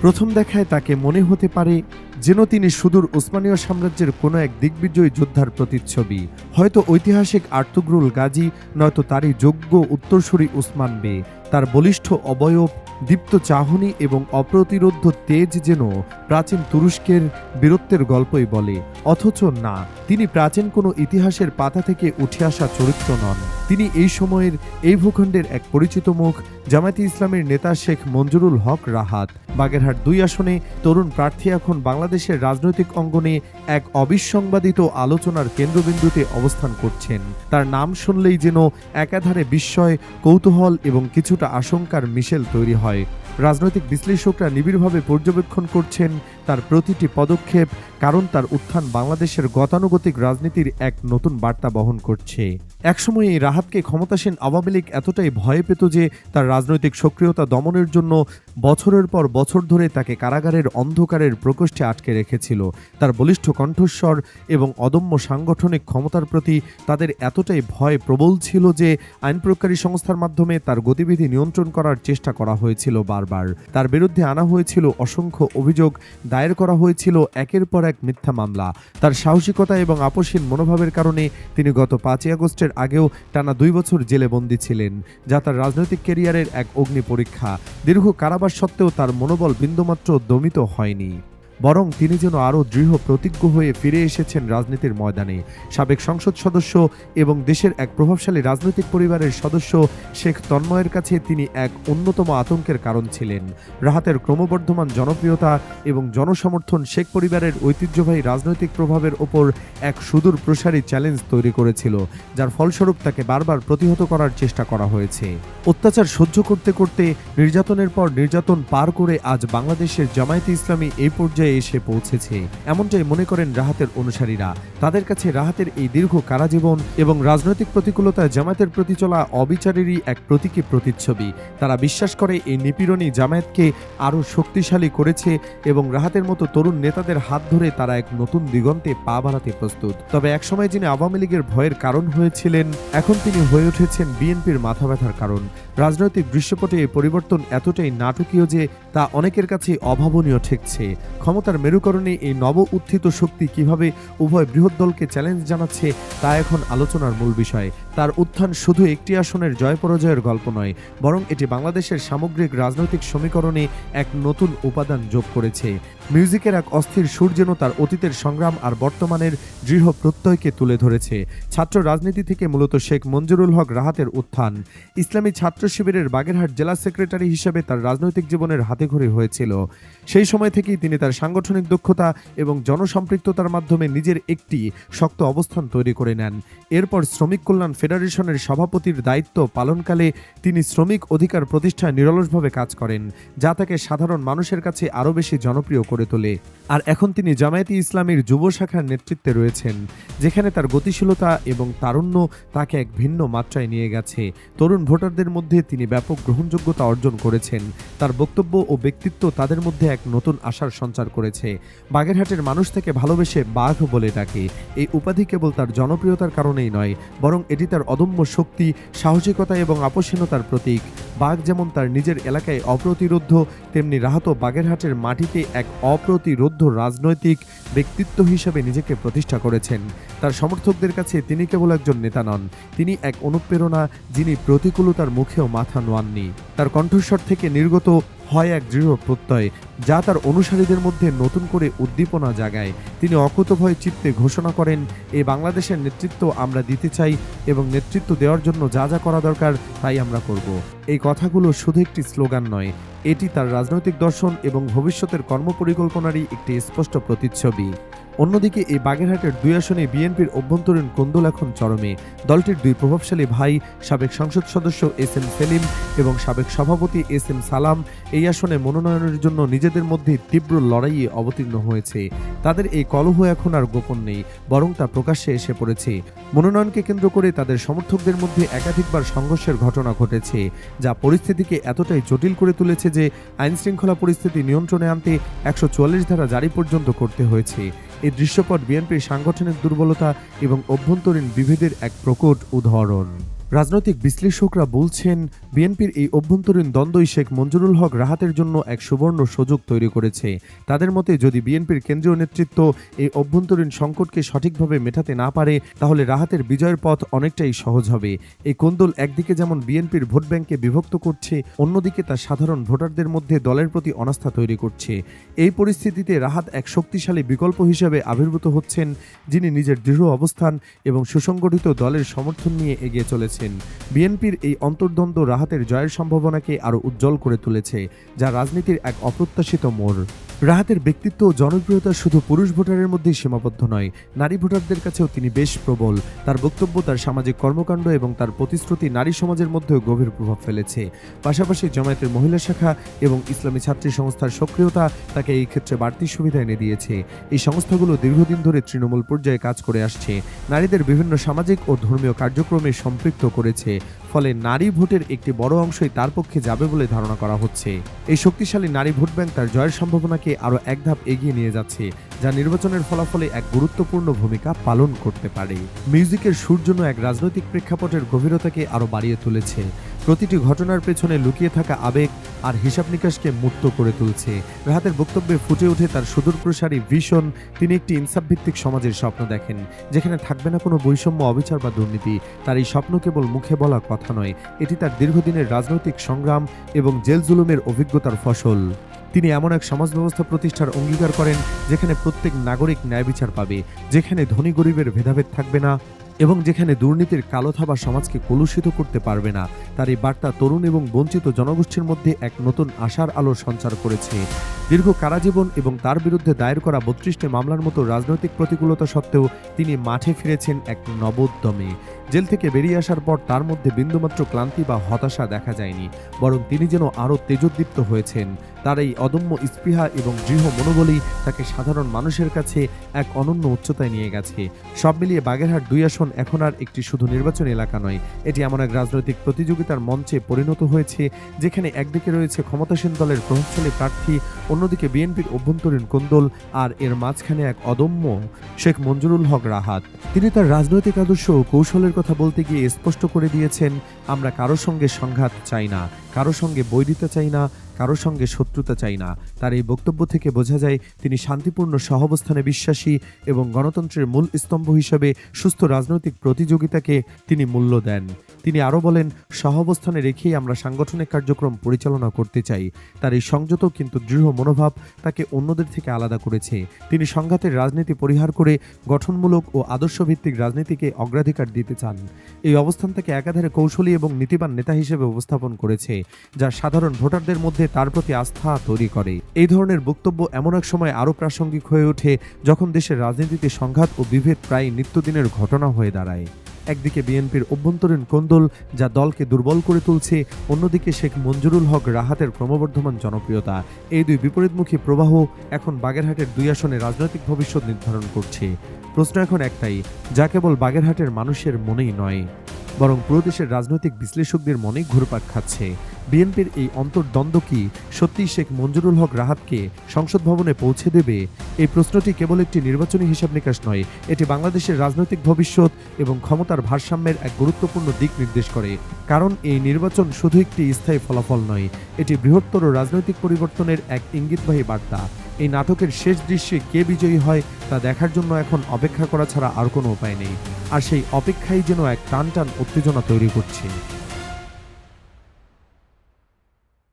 প্রথম দেখায় তাকে মনে হতে পারে যেন তিনি সুদূর উসমানীয় সাম্রাজ্যের কোনো এক দিগ্বিজয়ী যোদ্ধার প্রতিচ্ছবি। হয়তো ঐতিহাসিক আর্তুগ্রুল গাজী, নয়তো তারই যোগ্য উত্তরসূরি উসমান বে। তার বলিষ্ঠ অবয়ব দীপ্ত চাহনি এবং অপ্রতিরোধ্য তেজ যেন প্রাচীন তুরস্কের বীরত্বের গল্পই বলে। অথচ না, তিনি প্রাচীন কোনো ইতিহাসের পাতা থেকে উঠে আসা চরিত্র নন। তিনি এই সময়ের এই ভূখণ্ডের এক পরিচিত মুখ, জামায়াতে ইসলামের নেতা শেখ মঞ্জুরুল হক রাহাত। বাগেরহাট দুই আসনে তরুণ প্রার্থী এখন বাংলাদেশের রাজনৈতিক অঙ্গনে এক অবিসংবাদিত আলোচনার কেন্দ্রবিন্দুতে অবস্থান করছেন। তার নাম শুনলেই যেন একাধারে বিস্ময়, কৌতূহল এবং কিছুটা আশঙ্কার মিশেল তৈরি হয়। রাজনৈতিক বিশ্লেষকরা নিবিড়ভাবে পর্যবেক্ষণ করছেন তার প্রতিটি পদক্ষেপ, কারণ তার উত্থান বাংলাদেশের গতানুগতিক রাজনীতির এক নতুন বার্তা বহন করছে। একসময় এই রাহাতকে ক্ষমতাসীন আওয়ামী লীগ এতটাই ভয় পেত যে তার রাজনৈতিক সক্রিয়তা দমনের জন্য বছরের পর বছর ধরে তাকে কারাগারের অন্ধকারের প্রকোষ্ঠে আটকে রেখেছিল। তার বলিষ্ঠ কণ্ঠস্বর এবং অদম্য সাংগঠনিক ক্ষমতার প্রতি তাদের এতটাই ভয় প্রবল ছিল যে আইন প্রয়োগকারী সংস্থার মাধ্যমে তার গতিবিধি নিয়ন্ত্রণ করার চেষ্টা করা হয়েছিল বারবার। তার বিরুদ্ধে আনা হয়েছিল অসংখ্য অভিযোগ দায়ের করা হয়েছিল একের পর এক মিথ্যা মামলা। তার সাহসিকতা এবং আপসীন মনোভাবের কারণে তিনি গত পাঁচই আগস্টের আগেও টানা দুই বছর জেলে বন্দী ছিলেন, যা তার রাজনৈতিক ক্যারিয়ারের এক অগ্নি পরীক্ষা। দীর্ঘ কারাবাস সত্ত্বেও তার মনোবল বিন্দুমাত্র দমিত হয়নি। বরং তিনি যেন আরও দৃঢ় প্রতিজ্ঞ হয়ে ফিরে এসেছেন রাজনীতির ময়দানে। সাবেক সংসদ সদস্য এবং দেশের এক প্রভাবশালী রাজনৈতিক পরিবারের সদস্য শেখ তন্ময়ের কাছে তিনি এক অন্যতম আতঙ্কের কারণ ছিলেন। রাহাতের ক্রমবর্ধমান জনপ্রিয়তা এবং জনসমর্থন শেখ পরিবারের ঐতিহ্যবাহী রাজনৈতিক প্রভাবের ওপর এক সুদূর প্রসারী চ্যালেঞ্জ তৈরি করেছিল, যার ফলস্বরূপ তাকে বারবার প্রতিহত করার চেষ্টা করা হয়েছে। অত্যাচার সহ্য করতে করতে নির্যাতনের পর নির্যাতন পার করে আজ বাংলাদেশের জামায়াতে ইসলামী এই পর্যায়ে এসে পৌঁছেছে। এমনটাই মনে করেন রাহাতের অনুসারীরা। তাদের কাছে রাহাতের এই দীর্ঘ কারাজীবন এবং রাজনৈতিক প্রতিকূলতায় জামায়াতের প্রতি চলা অবিচারেরই এক প্রতীকী প্রতিচ্ছবি। তারা বিশ্বাস করে এই নিপীড়নই জামায়াতকে আরও শক্তিশালী করেছে এবং রাহাতের মতো তরুণ নেতাদের হাত ধরে তারা এক নতুন দিগন্তে পা বাড়াতে প্রস্তুত। তবে একসময় যিনি আওয়ামী লীগের ভয়ের কারণ হয়েছিলেন, এখন তিনি হয়ে উঠেছেন বিএনপির মাথা ব্যথার কারণ। রাজনৈতিক দৃশ্যপটে এই পরিবর্তন এতটাই নাটকীয় যে তা অনেকের কাছে অভাবনীয় ঠেকছে। ক্ষমতার মেরুকরণে এই নব উত্থিত শক্তি কীভাবে উভয় বৃহৎ দলকে চ্যালেঞ্জ জানাচ্ছে, তা এখন আলোচনার মূল বিষয়। তার উত্থান শুধু একটি আসনের জয় পরাজয়ের গল্প নয়, বরং এটি বাংলাদেশের সামগ্রিক রাজনৈতিক সমীকরণে এক নতুন উপাদান যোগ করেছে। মিউজিকের এক অস্থির সুর যেন তার অতীতের সংগ্রাম আর বর্তমানের দৃঢ় প্রত্যয়কে তুলে ধরেছে। ছাত্র রাজনীতি থেকে মূলত শেখ মঞ্জুরুল হক রাহাতের উত্থান। ইসলামী ছাত্র শিবিরের বাগেরহাট জেলা সেক্রেটারি হিসেবে তার রাজনৈতিক জীবনের হাতেখড়ি হয়েছিল। সেই সময় থেকেই তিনি তার সাংগঠনিক দক্ষতা এবং জনসম্পৃক্ততার মাধ্যমে নিজের একটি শক্ত অবস্থান তৈরি করে নেন। এরপর শ্রমিক কল্যাণ ফেডারেশনের সভাপতির দায়িত্ব পালনকালে তিনি শ্রমিক অধিকার প্রতিষ্ঠায় নিরলসভাবে কাজ করেন, যা তাকে সাধারণ মানুষের কাছে আরও বেশি জনপ্রিয় করে তোলে। আর এখন তিনি জামায়াতি ইসলামীর যুব শাখার নেতৃত্বে রয়েছেন, যেখানে তার গতিশীলতা এবং তারুণ্য তাকে এক ভিন্ন মাত্রায় নিয়ে গেছে। তরুণ ভোটারদের মধ্যে তিনি ব্যাপক গ্রহণযোগ্যতা অর্জন করেছেন। তার বক্তব্য ও ব্যক্তিত্ব তাদের মধ্যে এক নতুন আশার সঞ্চার করেছে। বাগেরহাটের মানুষ থেকে ভালোবেসে বাঘ বলে ডাকে। এই উপাধি কেবল তার জনপ্রিয়তার কারণেই নয়, বরং এটি তার অদম্য শক্তি সাহসিকতা এবং আপসীনতার প্রতীক। বাঘ যেমন তার নিজের এলাকায় অপ্রতিরোধ্য তেমনি রাহাত বাগেরহাটের মাটিতে এক অপ্রতিরোধ্য রাজনৈতিক ব্যক্তিত্ব হিসেবে নিজেকে প্রতিষ্ঠা করেছেন। তার সমর্থকদের কাছে তিনি কেবল একজন নেতা নন, তিনি এক অনুপ্রেরণা যিনি প্রতিকূলতার মুখেও মাথা নোয়াননি। তার কণ্ঠস্বর থেকে নির্গত হয় এক দৃঢ় প্রত্যয়, যা তার অনুসারীদের মধ্যে নতুন করে উদ্দীপনা জাগায়। তিনি অকুতভয় চিত্তে ঘোষণা করেন এই বাংলাদেশের নেতৃত্ব আমরা দিতে চাই এবং নেতৃত্ব দেওয়ার জন্য যা যা করা দরকার তাই আমরা করব। এই কথাগুলো শুধু একটি স্লোগান নয়, এটি তার রাজনৈতিক দর্শন এবং ভবিষ্যতের কর্মপরিকল্পনারই একটি স্পষ্ট প্রতিচ্ছবি। অন্যদিকে এই বাগেরহাটের দুই আসনে বিএনপির অভ্যন্তরীণ কোন্দল এখন চরমে। দলটির দুই প্রভাবশালী ভাই, সাবেক সংসদ সদস্য এস এম সেলিম এবং সাবেক সভাপতি এস এম সালাম, এই আসনে মনোনয়নের জন্য নিজেদের মধ্যে তীব্র লড়াইয়ে অবতীর্ণ হয়েছে। তাদের এই কলহ এখন আর গোপন নেই, বরং তা প্রকাশ্যে এসে পড়েছে। মনোনয়নকে কেন্দ্র করে তাদের সমর্থকদের মধ্যে একাধিকবার সংঘর্ষের ঘটনা ঘটেছে, যা পরিস্থিতিকে এতটাই জটিল করে তুলেছে যে আইন শৃঙ্খলা পরিস্থিতি নিয়ন্ত্রণে আনতে একশো চুয়াল্লিশ ধারা জারি পর্যন্ত করতে হয়েছে। এই দৃশ্যপট বিএনপির সাংগঠনিক দুর্বলতা এবং অভ্যন্তরীণ বিভেদের এক প্রকট উদাহরণ। রাজনৈতিক বিশ্লেষকরা বলছেন, বিএনপির এই অভ্যন্তরীণ দ্বন্দ্বই শেখ মঞ্জুরুল হক রাহাতের জন্য এক সুবর্ণ সুযোগ তৈরি করেছে। তাদের মতে, যদি বিএনপির কেন্দ্রীয় নেতৃত্ব এই অভ্যন্তরীণ সংকটকে সঠিকভাবে মেটাতে না পারে, তাহলে রাহাতের বিজয়ের পথ অনেকটাই সহজ হবে। এই কোন্দল একদিকে যেমন বিএনপির ভোট ব্যাংকে বিভক্ত করছে, অন্যদিকে তা সাধারণ ভোটারদের মধ্যে দলের প্রতি অনাস্থা তৈরি করছে। এই পরিস্থিতিতে রাহাত এক শক্তিশালী বিকল্প হিসেবে আবির্ভূত হচ্ছেন, যিনি নিজের দৃঢ় অবস্থান এবং সুসংগঠিত দলের সমর্থন নিয়ে এগিয়ে চলেছেন বিএনপির এই অন্তর্দ্বন্দ্ব রাহাতের জয়ের সম্ভাবনাকে আরও উজ্জ্বল করে তুলেছে, যা রাজনীতির এক অপ্রত্যাশিত মোড়। রাহাতের ব্যক্তিত্ব ও জনপ্রিয়তা শুধু পুরুষ ভোটারের মধ্যেই সীমাবদ্ধ নয়, নারী ভোটারদের কাছেও তিনি বেশ প্রবল। তার বক্তব্য, তার সামাজিক কর্মকাণ্ড এবং তার প্রতিশ্রুতি নারী সমাজের মধ্যেও গভীর প্রভাব ফেলেছে। পাশাপাশি জামায়াতের মহিলা শাখা এবং ইসলামী ছাত্রী সংস্থার সক্রিয়তা তাকে এই ক্ষেত্রে বাড়তি সুবিধা এনে দিয়েছে। এই সংস্থাগুলো দীর্ঘদিন ধরে তৃণমূল পর্যায়ে কাজ করে আসছে। নারীদের বিভিন্ন সামাজিক ও ধর্মীয় কার্যক্রমে সম্পৃক্ত করেছে। ফলে নারী ভোটের একটি বড় অংশই তার পক্ষে যাবে বলে ধারণা করা হচ্ছে। এই শক্তিশালী নারী ভোট ব্যাংক তার জয়ের সম্ভাবনাকে আরও এক ধাপ এগিয়ে নিয়ে যাচ্ছে, যা নির্বাচনের ফলাফলে এক গুরুত্বপূর্ণ ভূমিকা পালন করতে পারে। মিউজিকের সুর জন্য এক রাজনৈতিক প্রেক্ষাপটের গভীরতাকে আরও বাড়িয়ে তুলেছে। প্রতিটি ঘটনার পেছনে লুকিয়ে থাকা আবেগ আর হিসাব নিকাশকে মুক্ত করে তুলছে। রাহাতের বক্তব্যে ফুটে ওঠে তার সুদূরপ্রসারী ভীষণ তিনি একটি ইনসাফভিত্তিক সমাজের স্বপ্ন দেখেন, যেখানে থাকবে না কোনো বৈষম্য, অবিচার বা দুর্নীতি। তার এই স্বপ্ন কেবল মুখে বলা কথা নয়, এটি তার দীর্ঘদিনের রাজনৈতিক সংগ্রাম এবং জেল জুলুমের অভিজ্ঞতার ফসল। তিনি এমন এক সমাজ ব্যবস্থা প্রতিষ্ঠার অঙ্গীকার করেন, যেখানে প্রত্যেক নাগরিক ন্যায় বিচার পাবে, যেখানে ধনী গরিবের ভেদাভেদ থাকবে না। এবং যেখানে দুর্নীতির কালো থাবা সমাজকে কলুষিত করতে পারবে না, তার এই বার্তা তরুণ এবং বঞ্চিত জনগোষ্ঠীর মধ্যে এক নতুন আশার আলো সঞ্চার করেছে। দীর্ঘ কারাজীবন এবং তার বিরুদ্ধে দায়ের করা বত্রিশটি মামলার মতো রাজনৈতিক প্রতিকূলতা সত্ত্বেও তিনি মাঠে ফিরেছেন এক নবোদ্যমে। জেল থেকে বেরিয়ে আসার পর তার মধ্যে বিন্দুমাত্র ক্লান্তি বা হতাশা দেখা যায়নি, বরং তিনি যেন আরও তেজোদ্দীপ্ত হয়েছেন। তার এই অদম্য স্পৃহা এবং দৃঢ় মনোবলই তাকে সাধারণ মানুষের কাছে এক অনন্য উচ্চতায় নিয়ে গেছে। সব মিলিয়ে বাগেরহাট দুই আসন এখন আর একটি শুধু নির্বাচন এলাকা নয়, এটি এমন এক রাজনৈতিক প্রতিযোগিতার মঞ্চে পরিণত হয়েছে, যেখানে একদিকে রয়েছে ক্ষমতাসীন দলের প্রভাবশালী প্রার্থী, অন্যদিকে বিএনপির অভ্যন্তরীণ কোন্দল আর এর মাঝখানে এক অদম্য শেখ মঞ্জুরুল হক রাহাত। তিনি তার রাজনৈতিক আদর্শ ও কৌশলের কথা বলতে গিয়ে স্পষ্ট করে দিয়েছেন, আমরা কারও সঙ্গে সংঘাত চাই না, কারও সঙ্গে বই দিতে চাই না কারও সঙ্গে শত্রুতা চাই না। তার এই বক্তব্য থেকে বোঝা যায়, তিনি শান্তিপূর্ণ সহাবস্থানে বিশ্বাসী এবং গণতন্ত্রের মূল স্তম্ভ হিসেবে সুস্থ রাজনৈতিক প্রতিযোগিতাকে তিনি মূল্য দেন। তিনি আরও বলেন, সহাবস্থানে রেখেই আমরা সাংগঠনিক কার্যক্রম পরিচালনা করতে চাই। তার এই সংযত কিন্তু দৃঢ় মনোভাব তাকে অন্যদের থেকে আলাদা করেছে। তিনি সংঘাতের রাজনীতি পরিহার করে গঠনমূলক ও আদর্শভিত্তিক রাজনীতিকে অগ্রাধিকার দিতে চান। এই অবস্থান তাকে একাধারে কৌশলী এবং নীতিবান নেতা হিসেবে উপস্থাপন করেছে, যা সাধারণ ভোটারদের মধ্যে তার প্রতি আস্থা তৈরি করে। এই ধরনের বক্তব্য এমন এক সময় আরও প্রাসঙ্গিক হয়ে ওঠে, যখন দেশের রাজনীতিতে সংঘাত ও বিভেদ প্রায় নিত্যদিনের ঘটনা হয়ে দাঁড়ায়। একদিকে বিএনপির অভ্যন্তরীণ কোন্দল, যা দলকে দুর্বল করে তুলছে, অন্যদিকে শেখ মঞ্জুরুল হক রাহাতের ক্রমবর্ধমান জনপ্রিয়তা। এই দুই বিপরীতমুখী প্রবাহ এখন বাগেরহাটের দুই আসনে রাজনৈতিক ভবিষ্যৎ নির্ধারণ করছে। প্রশ্ন এখন একটাই, যা কেবল বাগেরহাটের মানুষের মনেই নয়। বরং পুরো দেশের রাজনৈতিক বিশ্লেষকদের মনে ঘুরপাক খাচ্ছে। বিএনপির এই অন্তর্দ্বন্দ্ব কি সত্যিই শেখ মঞ্জুরুল হক রাহাতকে সংসদ ভবনে পৌঁছে দেবে? এই প্রশ্নটি কেবল একটি নির্বাচনী হিসাব নিকাশ নয়, এটি বাংলাদেশের রাজনৈতিক ভবিষ্যৎ এবং ক্ষমতার ভারসাম্যের এক গুরুত্বপূর্ণ দিক নির্দেশ করে। কারণ এই নির্বাচন শুধু একটি স্থায়ী ফলাফল নয়, এটি বৃহত্তর রাজনৈতিক পরিবর্তনের এক ইঙ্গিতবাহী বার্তা। এই নাটকের শেষ দৃশ্যে কে বিজয়ী হয় তা দেখার জন্য এখন অপেক্ষা করা ছাড়া আর কোনো উপায় নেই। আর সেই অপেক্ষাই যেন এক টান টান উত্তেজনা তৈরি করছে।